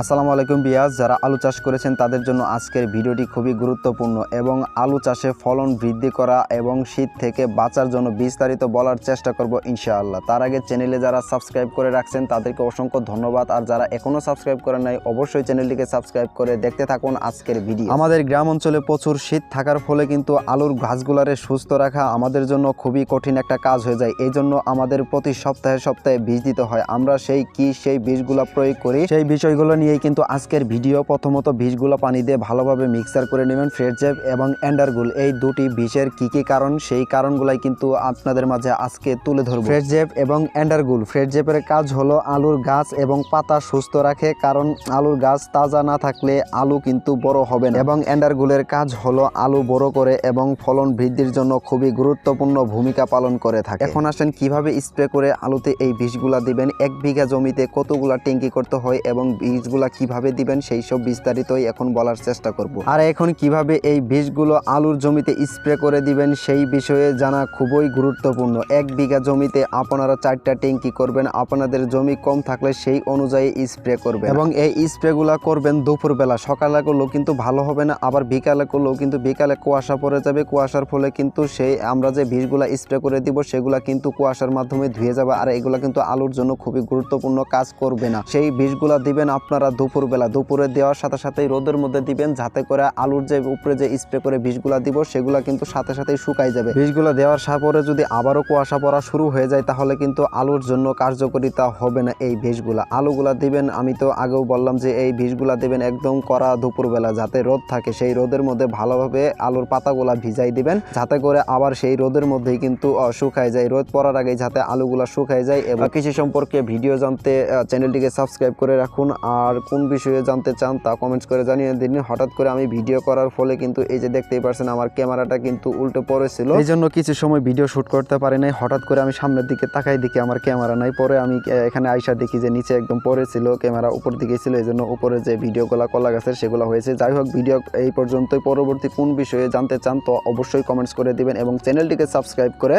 আসসালামু আলাইকুম বিয়াজ যারা আলু চাষ করেছেন তাদের জন্য আজকের ভিডিওটি খুবই গুরুত্বপূর্ণ এবং আলু চাষে ফলন বৃদ্ধি করা এবং শীত থেকে বাঁচার জন্য বিস্তারিত বলার চেষ্টা করব ইনশাআল্লাহ। তার আগে চ্যানেলে যারা সাবস্ক্রাইব করে রাখছেন তাদেরকে অসংখ্য ধন্যবাদ আর যারা এখনও সাবস্ক্রাইব করেন নাই, অবশ্যই চ্যানেলটিকে সাবস্ক্রাইব করে দেখতে থাকুন আজকের ভিডিও। আমাদের গ্রাম অঞ্চলে প্রচুর শীত থাকার ফলে কিন্তু আলুর গাছগুলারে সুস্থ রাখা আমাদের জন্য খুবই কঠিন একটা কাজ হয়ে যায়। এই জন্য আমাদের প্রতি সপ্তাহে সপ্তাহে বীজ দিতে হয়। আমরা সেই কি সেই বীজগুলো প্রয়োগ করি, সেই বিষয়গুলো নিয়েই কিন্তু আজকের ভিডিও। প্রথমত বীজগুলো পানি দিয়ে ভালোভাবে মিক্সার করে নেবেন ফ্রেড জেপ এবং অ্যান্ডারগুল এই দুটি বিষের কি কি কারণ, সেই কারণগুলাই কিন্তু আপনাদের মাঝে আজকে তুলে ধরবো। ফ্রেড জেপ এবং অ্যান্ডারগুল ফ্রেড জেপের কাজ হলো আলুর গাছ এবং পাতা সুস্থ রাখে, কারণ আলুর গাছ তাজা না থাকলে আলু কিন্তু বড় হবে না। এবং অ্যান্ডারগুলের কাজ হলো আলু বড় করে এবং ফলন বৃদ্ধির জন্য খুবই গুরুত্বপূর্ণ ভূমিকা পালন করে থাকে। এখন আসেন, কীভাবে স্প্রে করে আলুতে এই বীজগুলা দিবেন? এক বিঘা জমিতে কতগুলা ট্যাঙ্কি করতে হয় এবং বীজগুলা কীভাবে দিবেন সেই সব বিস্তারিতই এখন বলার চেষ্টা করব। আর এখন কীভাবে এই বীজগুলো আলুর জমিতে স্প্রে করে দিবেন সেই বিষয়ে জানা খুবই গুরুত্বপূর্ণ। এক বিঘা জমিতে আপনারা চারটা ট্যাঙ্কি করবেন, আপনাদের জমি কম থাকলে সেই অনুযায়ী স্প্রে করবেন। এবং এই স্প্রেগুলা করবেন দুপুরবেলা, সকালে করলেও কিন্তু ভালো হবে না, আবার বিকালে করলেও কিন্তু বিকালে কুয়াশা পড়ে যাবে, কুয়াশার ফলে কিন্তু সেই আমরা যে বীজগুলা স্প্রে করে দিব সেগুলা কিন্তু কুয়াশার মাধ্যমে ধুয়ে যাবে, আর এগুলা কিন্তু আলুর জন্য খুবই গুরুত্বপূর্ণ, কাজ করবে না। সেই বীজগুলা দিবেন আপনারা দুপুরবেলা, দুপুরে দেওয়ার সাথে সাথেই রোদের মধ্যে দিবেন, যাতে করে আলুর যে উপরে যে স্প্রে করে বীজগুলা দিব, সেগুলা কিন্তু সাথে সাথেই শুকাই যাবে। বীজগুলো দেওয়ার পরে যদি আবারও কুয়াশা পড়া শুরু হয়ে যায়, তাহলে কিন্তু আলুর জন্য কার্যকরিতা হবে না এই বীজগুলা আলুগুলা দিবেন, আমি তো আগেও বললাম যে এই বীজগুলা দিবেন একদম কড়া দুপুরবেলা, যাতে রোদ থাকে, সেই রোদের মধ্যে ভালোভাবে আলুর পাতাগুলা ভিজাই দিবেন, যাতে করে আবার সেই রোদের মধ্যেই কিন্তু শুকায় যায়। রোদ পড়ার আগে যাতে আলুগুলা শুকায় যায়। এবং কৃষি সম্পর্কে ভিডিও জানতে চ্যানেলটিকে সাবস্ক্রাইব করে রাখুন। আর কোন বিষয়ে জানতে চান তা কমেন্টস করে জানিয়ে দিন। হঠাৎ করে আমি ভিডিও করার ফলে কিন্তু এই যে দেখতেই পারছেন আমার ক্যামেরাটা কিন্তু উল্টো পড়েছিল। এই জন্য কিছু সময় ভিডিও শুট করতে পারি নাই। হঠাৎ করে আমি সামনের দিকে তাকাই দেখি আমার ক্যামেরা নাই। পরে আমি এখানে আইসা দেখি যে নিচে একদম পরে ছিল ক্যামেরা উপর দিকে ছিল। এই জন্য উপরে যে ভিডিওগুলো কলা গেছে সেগুলো হয়েছে। যাই হোক ভিডিও এই পর্যন্তই। পরবর্তী কোন বিষয়ে জানতে চান তো অবশ্যই কমেন্টস করে দিবেন এবং চ্যানেলটিকে সাবস্ক্রাইব করে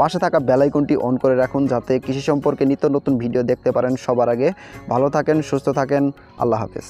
পাশে থাকা বেলাইকনটি অন করে রাখুন, যাতে কৃষি সম্পর্কে নিত্য নতুন ভিডিও দেখতে পারেন সবার আগে। ভালো থাকেন, সুস্থ থাকেন। আল্লাহ হাফেজ।